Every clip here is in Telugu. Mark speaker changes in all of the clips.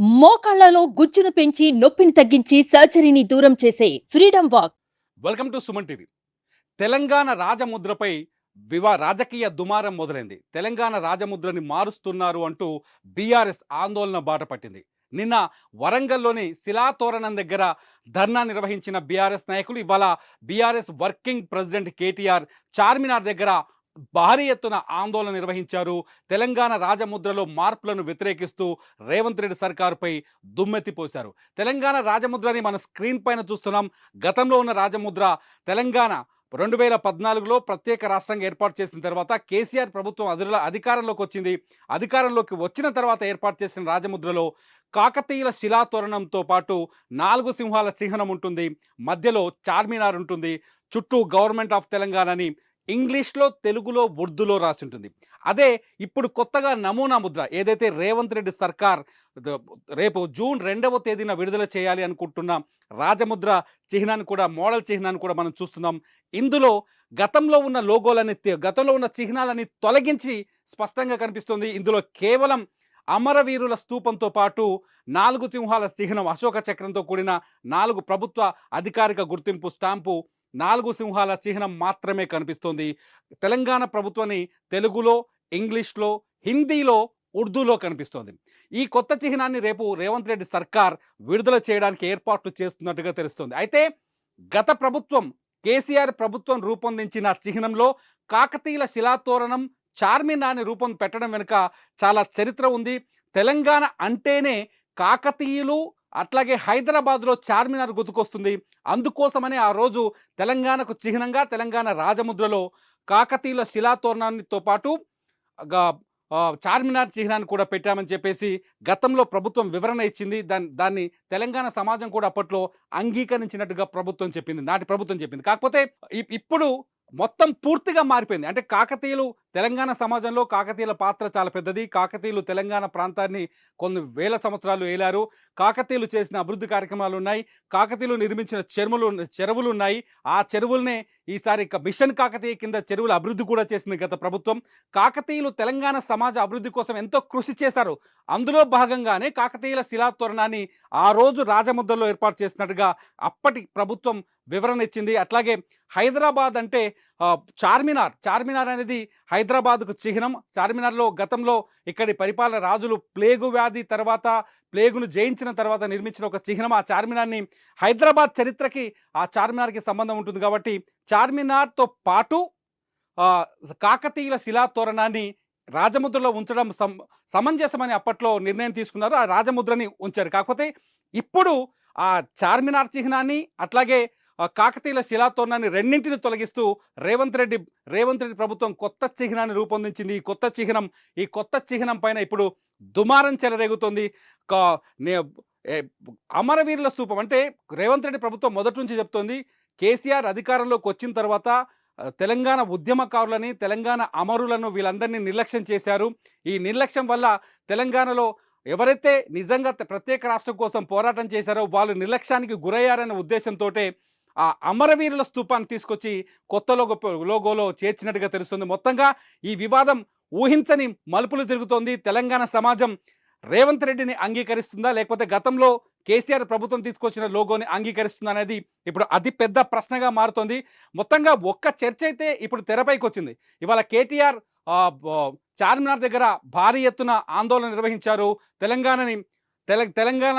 Speaker 1: మోకాళ్ళలో గుజ్జును పెంచి నొప్పిని తగ్గించి సర్జరీని దూరం చేసే freedom walk.
Speaker 2: Welcome to Suman TV. Telangana రాజముద్రపై వివా రాజకీయ దుమారం మొదలైంది. తెలంగాణ రాజముద్రని మారుస్తున్నారు అంటూ బీఆర్ఎస్ ఆందోళన బాట పట్టింది. నిన్న వరంగల్లోని శిలాతోరణం దగ్గర ధర్నా నిర్వహించిన బీఆర్ఎస్ నాయకులు ఇవాళ BRS working president KTR Charminar దగ్గర భారీ ఎత్తున ఆందోళన నిర్వహించారు. తెలంగాణ రాజముద్రలో మార్పులను వ్యతిరేకిస్తూ రేవంత్ రెడ్డి సర్కారుపై దుమ్మెత్తిపోశారు తెలంగాణ రాజముద్రని మన స్క్రీన్ పైన చూస్తున్నాం. గతంలో ఉన్న రాజముద్ర తెలంగాణ రెండు వేల పద్నాలుగులో ప్రత్యేక రాష్ట్రంగా ఏర్పాటు చేసిన తర్వాత కేసీఆర్ ప్రభుత్వం అధిల అధికారంలోకి వచ్చింది. అధికారంలోకి వచ్చిన తర్వాత ఏర్పాటు చేసిన రాజముద్రలో కాకతీయుల శిలాతోరణంతో పాటు నాలుగు సింహాల చిహ్నం ఉంటుంది. మధ్యలో చార్మినార్ ఉంటుంది. చుట్టూ గవర్నమెంట్ ఆఫ్ తెలంగాణని ఇంగ్లీష్లో తెలుగులో ఉర్దూలో రాసి ఉంటుంది అదే ఇప్పుడు కొత్తగా నమూనా ముద్ర ఏదైతే రేవంత్ రెడ్డి సర్కార్ రేపు జూన్ రెండవ తేదీన విడుదల చేయాలి అనుకుంటున్న రాజముద్ర చిహ్నాన్ని కూడా మోడల్ చిహ్నాన్ని కూడా మనం చూస్తున్నాం. ఇందులో గతంలో ఉన్న లోగోలని గతంలో ఉన్న చిహ్నాలని తొలగించి స్పష్టంగా కనిపిస్తుంది. ఇందులో కేవలం అమరవీరుల స్తూపంతో పాటు నాలుగు సింహాల చిహ్నం అశోక చక్రంతో కూడిన నాలుగు ప్రభుత్వ అధికారిక గుర్తింపు స్టాంపు నాలుగు సింహాల చిహ్నం మాత్రమే కనిపిస్తోంది. తెలంగాణ ప్రభుత్వాన్ని తెలుగులో ఇంగ్లీష్లో హిందీలో ఉర్దూలో కనిపిస్తోంది. ఈ కొత్త చిహ్నాన్ని రేపు రేవంత్ రెడ్డి సర్కార్ విడుదల చేయడానికి ఏర్పాట్లు చేస్తున్నట్టుగా తెలుస్తోంది. అయితే గత ప్రభుత్వం కేసీఆర్ ప్రభుత్వం రూపొందించిన చిహ్నంలో కాకతీయుల శిలాతోరణం చార్మినార్ని రూపం పెట్టడం వెనుక చాలా చరిత్ర ఉంది. తెలంగాణ అంటేనే కాకతీయులు అట్లాగే హైదరాబాద్లో చార్మినార్ గుర్తుకొస్తుంది. అందుకోసమనే ఆ రోజు తెలంగాణకు చిహ్నంగా తెలంగాణ రాజముద్రలో కాకతీయుల శిలాతోరణానితో పాటు చార్మినార్ చిహ్నాన్ని కూడా పెట్టామని చెప్పేసి గతంలో ప్రభుత్వం వివరణ ఇచ్చింది. దాన్ని దాన్ని తెలంగాణ సమాజం కూడా అప్పట్లో అంగీకరించినట్టుగా ప్రభుత్వం చెప్పింది నాటి ప్రభుత్వం చెప్పింది. కాకపోతే ఇప్పుడు మొత్తం పూర్తిగా మారిపోయింది. అంటే కాకతీయులు తెలంగాణ సమాజంలో కాకతీయుల పాత్ర చాలా పెద్దది. కాకతీయులు తెలంగాణ ప్రాంతాన్ని కొన్ని వేల సంవత్సరాలు ఏలారు. కాకతీయులు చేసిన అభివృద్ధి కార్యక్రమాలు ఉన్నాయి. కాకతీయులు నిర్మించిన చెరువులు చెరువులు ఉన్నాయి. ఆ చెరువులనే ఈసారి మిషన్ కాకతీయ కింద చెరువుల అభివృద్ధి కూడా చేసింది గత ప్రభుత్వం. కాకతీయులు తెలంగాణ సమాజ అభివృద్ధి కోసం ఎంతో కృషి చేశారు. అందులో భాగంగానే కాకతీయుల శిలాతోరణాన్ని ఆ రోజు రాజముద్రలో ఏర్పాటు చేసినట్టుగా అప్పటి ప్రభుత్వం వివరణ ఇచ్చింది. అట్లాగే హైదరాబాద్ అంటే చార్మినార్. చార్మినార్ అనేది హైదరాబాద్కు చిహ్నం. చార్మినార్లో గతంలో ఇక్కడి పరిపాలన రాజులు ప్లేగు వ్యాధి తర్వాత ప్లేగును జయించిన తర్వాత నిర్మించిన ఒక చిహ్నం. ఆ చార్మినార్ని హైదరాబాద్ చరిత్రకి ఆ చార్మినార్కి సంబంధం ఉంటుంది కాబట్టి చార్మినార్తో పాటు కాకతీయుల శిలాతోరణాన్ని రాజముద్రలో ఉంచడం సం సమంజసమని అప్పట్లో నిర్ణయం తీసుకున్నారు. ఆ రాజముద్రని ఉంచారు. కాకపోతే ఇప్పుడు ఆ చార్మినార్ చిహ్నాన్ని అట్లాగే కాకతీయుల శిలాతోరణాన్ని రెండింటిని తొలగిస్తూ రేవంత్ రెడ్డి రేవంత్ రెడ్డి ప్రభుత్వం కొత్త చిహ్నాన్ని రూపొందించింది. ఈ కొత్త చిహ్నం ఈ కొత్త చిహ్నం పైన ఇప్పుడు దుమారం చెలరేగుతోంది. కా- నే- అమరవీరుల స్థూపం అంటే రేవంత్ రెడ్డి ప్రభుత్వం మొదటి నుంచి చెప్తోంది కేసీఆర్ అధికారంలోకి వచ్చిన తర్వాత తెలంగాణ ఉద్యమకారులని తెలంగాణ అమరులను వీళ్ళందరినీ నిర్లక్ష్యం చేశారు. ఈ నిర్లక్ష్యం వల్ల తెలంగాణలో ఎవరైతే నిజంగా ప్రత్యేక రాష్ట్రం కోసం పోరాటం చేశారో వాళ్ళు నిర్లక్ష్యానికి గురయ్యారనే ఉద్దేశంతో ఆ అమరవీరుల స్తూపాన్ని తీసుకొచ్చి కొత్త లోగో లోగోలో చేర్చినట్టుగా తెలుస్తుంది. మొత్తంగా ఈ వివాదం ఊహించని మలుపులు తిరుగుతోంది. తెలంగాణ సమాజం రేవంత్ రెడ్డిని అంగీకరిస్తుందా? లేకపోతే గతంలో కేసీఆర్ ప్రభుత్వం తీసుకొచ్చిన లోగోని అంగీకరిస్తుందా అనేది ఇప్పుడు అతిపెద్ద ప్రశ్నగా మారుతోంది. మొత్తంగా ఒక్క చర్చ అయితే ఇప్పుడు తెరపైకి వచ్చింది. ఇవాళ కేటీఆర్ చార్మినార్ దగ్గర భారీ ఎత్తున ఆందోళన నిర్వహించారు. తెలంగాణని తెలంగాణ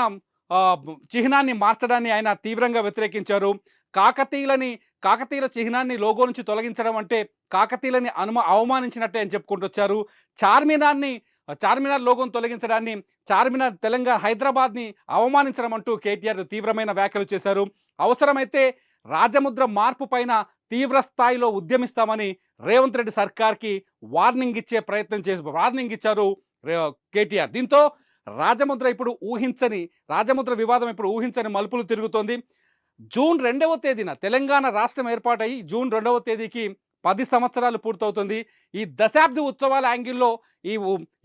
Speaker 2: చిహ్నాన్ని మార్చడాన్ని ఆయన తీవ్రంగా వ్యతిరేకించారు. కాకతీయులని కాకతీయుల చిహ్నాన్ని లోగో నుంచి తొలగించడం అంటే కాకతీయులని అనుమ అవమానించినట్టే అని చెప్పుకుంటూ వచ్చారు. చార్మినార్ని చార్మినార్ లోగోను తొలగించడాన్ని చార్మినార్ తెలంగాణ హైదరాబాద్ని అవమానించడం అంటూ కేటీఆర్ తీవ్రమైన వ్యాఖ్యలు చేశారు. అవసరమైతే రాజముద్ర మార్పు పైన తీవ్ర స్థాయిలో ఉద్యమిస్తామని రేవంత్ రెడ్డి సర్కార్కి వార్నింగ్ ఇచ్చే ప్రయత్నం చేసి వార్నింగ్ ఇచ్చారు రే- కేటీఆర్. దీంతో రాజముద్ర ఇప్పుడు ఊహించని రాజముద్ర వివాదం ఇప్పుడు ఊహించని మలుపులు తిరుగుతోంది. జూన్ రెండవ తేదీన తెలంగాణ రాష్ట్రం ఏర్పాటై జూన్ రెండవ తేదీకి పది సంవత్సరాలు పూర్తవుతుంది. ఈ దశాబ్ది ఉత్సవాల యాంగిల్లో ఈ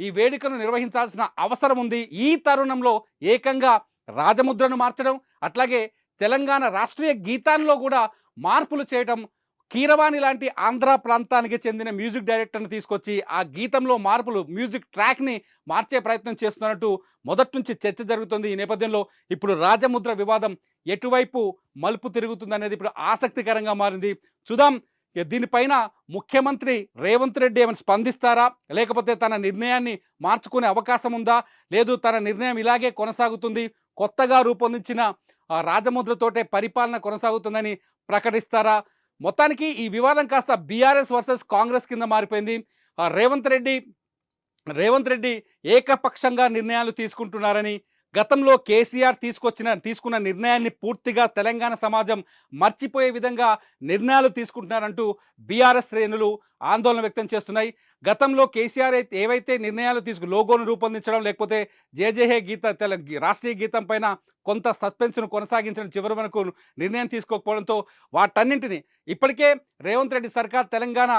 Speaker 2: ఈ వేడుకను నిర్వహించాల్సిన అవసరం ఉంది. ఈ తరుణంలో ఏకంగా రాజముద్రను మార్చడం అట్లాగే తెలంగాణ రాష్ట్రీయ గీతాల్లో కూడా మార్పులు చేయటం కీరవాణి లాంటి ఆంధ్ర ప్రాంతానికి చెందిన మ్యూజిక్ డైరెక్టర్ని తీసుకొచ్చి ఆ గీతంలో మార్పులు మ్యూజిక్ ట్రాక్ని మార్చే ప్రయత్నం చేస్తున్నట్టు మొదటి నుంచి చర్చ జరుగుతుంది. ఈ నేపథ్యంలో ఇప్పుడు రాజముద్ర వివాదం ఎటువైపు మలుపు తిరుగుతుంది అనేది ఇప్పుడు ఆసక్తికరంగా మారింది. చూద్దాం దీనిపైన ముఖ్యమంత్రి రేవంత్ రెడ్డి ఏమైనా స్పందిస్తారా? లేకపోతే తన నిర్ణయాన్ని మార్చుకునే అవకాశం ఉందా? లేదు తన నిర్ణయం ఇలాగే కొనసాగుతుంది. కొత్తగా రూపొందించిన ఆ, రాజముద్రతోటే పరిపాలన కొనసాగుతుందని ప్రకటిస్తారా? మొత్తానికి ఈ వివాదం కాస్త బీఆర్ఎస్ వర్సెస్ కాంగ్రెస్ కింద మారిపోయింది. ఆ, రేవంత్ రెడ్డి రేవంత్ రెడ్డి ఏకపక్షంగా నిర్ణయాలు తీసుకుంటున్నారని గతంలో కేసీఆర్ తీసుకొచ్చిన తీసుకున్న నిర్ణయాన్ని పూర్తిగా తెలంగాణ సమాజం మర్చిపోయే విధంగా నిర్ణయాలు తీసుకుంటున్నారంటూ బీఆర్ఎస్ శ్రేణులు ఆందోళన వ్యక్తం చేస్తున్నాయి. గతంలో కేసీఆర్ అయితే ఏవైతే నిర్ణయాలు తీసుకు లోగోను రూపొందించడం లేకపోతే జేజేహే గీత తెల రాష్ట్రీయ గీతం పైన కొంత సస్పెన్స్ను కొనసాగించడం చివరి వరకు నిర్ణయం తీసుకోకపోవడంతో వాటన్నింటినీ ఇప్పటికే రేవంత్ రెడ్డి సర్కార్ తెలంగాణ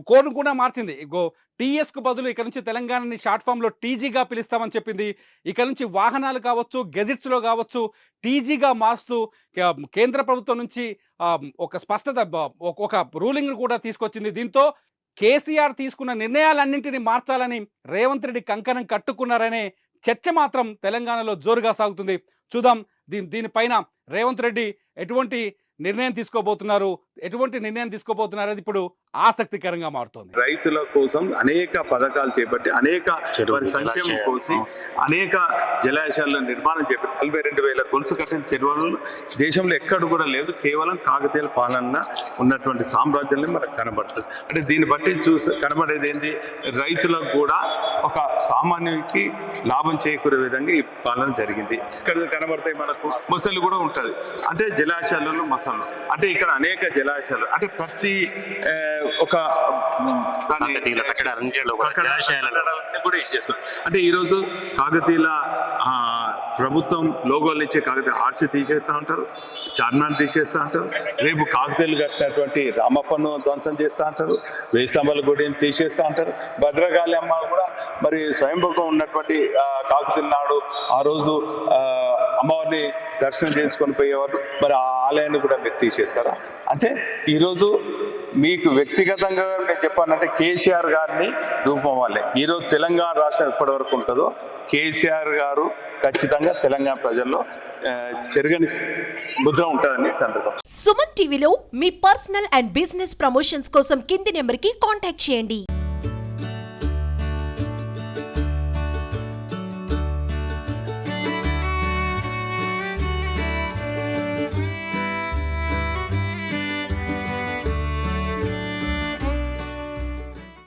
Speaker 2: కోడ్ను కూడా మార్చింది. గో టీఎస్కు బదులు ఇక నుంచి తెలంగాణని షార్ట్ ఫామ్లో టీజీగా పిలుస్తామని చెప్పింది. ఇక నుంచి వాహనాలు కావచ్చు గెజిట్స్లో కావచ్చు టీజీగా మారుస్తూ కేంద్ర ప్రభుత్వం నుంచి ఒక స్పష్టత ఒక- ఒక రూలింగ్ కూడా తీసుకొచ్చింది. దీంతో కేసీఆర్ తీసుకున్న నిర్ణయాలన్నింటినీ మార్చాలని రేవంత్ రెడ్డి కంకణం కట్టుకున్నారనే చర్చ మాత్రం తెలంగాణలో జోరుగా సాగుతుంది. చూద్దాం. దీని దీనిపైన రేవంత్ రెడ్డి ఎటువంటి నిర్ణయం తీసుకోబోతున్నారు. ఎటువంటి నిర్ణయం తీసుకోబోతున్నారు అది ఇప్పుడు ఆసక్తికరంగా మారుతోంది.
Speaker 3: రైతుల కోసం అనేక పథకాలు చేపట్టి అనేక వారి సంక్షేమం. కోసి అనేక జలాశయాల నిర్మాణం చేపట్టి నలభై రెండు వేల గొలుసు కట్టిన చెరువులు దేశంలో ఎక్కడ కూడా లేదు. కేవలం కాకతీయుల పాలన ఉన్నటువంటి సామ్రాజ్యాన్ని మనకు కనబడుతుంది. అంటే దీన్ని బట్టి చూస్తే కనబడేది ఏంటి? రైతులకు కూడా ఒక సామాన్యునికి లాభం చేకూరే విధంగా ఈ పాలన జరిగింది. ఇక్కడ కనబడతాయి మనకు మొసళ్ళు కూడా ఉంటది. అంటే జలాశయాలలో మొసళ్ళు అంటే ఇక్కడ అనేక జలాశయాలు అంటే ప్రతి ఒక
Speaker 4: కూడా
Speaker 3: అంటే ఈరోజు కాకతీయుల ఆ, ప్రభుత్వం లోగోల నుంచి కాకతీయ ఆర్సీ తీసేస్తా ఉంటారు చార్మినార్ తీసేస్తా అంటారు రేపు కాకతీయులు కట్టినటువంటి రామప్పను ధ్వంసం చేస్తా అంటారు వేయి స్తంభాల గుడిని తీసేస్తా అంటారు భద్రకాళి అమ్మ కూడా మరి స్వయంభూకం ఉన్నటువంటి కాకతీయుల నాడు ఆ రోజు అమ్మవారిని దర్శనం చేసుకొని పోయేవారు. మరి ఆ ఆలయాన్ని కూడా మీరు తీసేస్తారా? అంటే ఈరోజు మీకు వ్యక్తిగతంగా నేను చెప్పానంటే కేసీఆర్ గారిని రూపం వల్లే. ఈరోజు తెలంగాణ రాష్ట్రం ఎప్పటి వరకు ఉంటుందో కేసీఆర్ గారు ఖచ్చితంగా తెలంగాణ ప్రజల్లో చెరగని ముద్ర ఉంటుందని సందర్భం
Speaker 5: సుమన్ టీవీలో మీ పర్సనల్ అండ్ బిజినెస్ ప్రమోషన్స్ కోసం కింది నెంబర్కి కాంటాక్ట్ చేయండి.